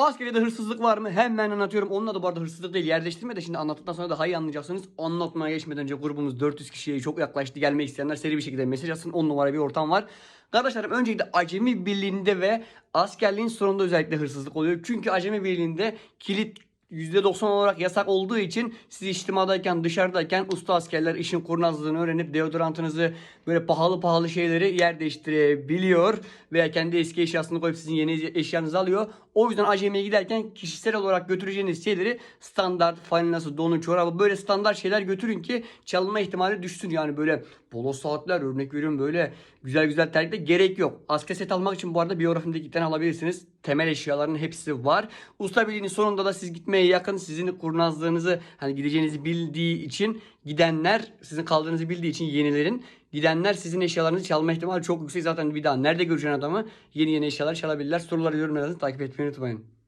Askeriyede hırsızlık var mı? Hemen anlatıyorum. Onunla da bu arada hırsızlık değil. Yerleştirme de şimdi anlattıktan sonra daha iyi anlayacaksınız. Anlatmaya geçmeden önce grubumuz 400 kişiye çok yaklaştı. Gelmek isteyenler seri bir şekilde mesaj atsın. 10 numara bir ortam var. Kardeşlerim öncelikle Acemi Birliği'nde ve askerliğin sonunda özellikle hırsızlık oluyor. Çünkü Acemi Birliği'nde kilit %90 olarak yasak olduğu için siz içtimadayken dışarıdayken usta askerler işin kurnazlığını öğrenip deodorantınızı böyle pahalı pahalı şeyleri yer değiştirebiliyor veya kendi eski eşyasını koyup sizin yeni eşyanızı alıyor. O yüzden acemiye giderken kişisel olarak götüreceğiniz şeyleri standart falinası, donu, çorabı böyle standart şeyler götürün ki çalınma ihtimali düşsün. Yani böyle polo saatler örnek veriyorum böyle güzel güzel terlikler gerek yok. Asker set almak için bu arada biyografimde tane alabilirsiniz. Temel eşyaların hepsi var. Usta birliğinin sonunda da siz gitmeye yakın sizin kurnazlığınızı hani gideceğinizi bildiği için gidenler sizin kaldığınızı bildiği için yenilerin gidenler sizin eşyalarınızı çalma ihtimali çok yüksek. Zaten bir daha nerede göreceğin adamı yeni yeni eşyalar çalabilirler. Soruları yorumlarınızı takip etmeyi unutmayın.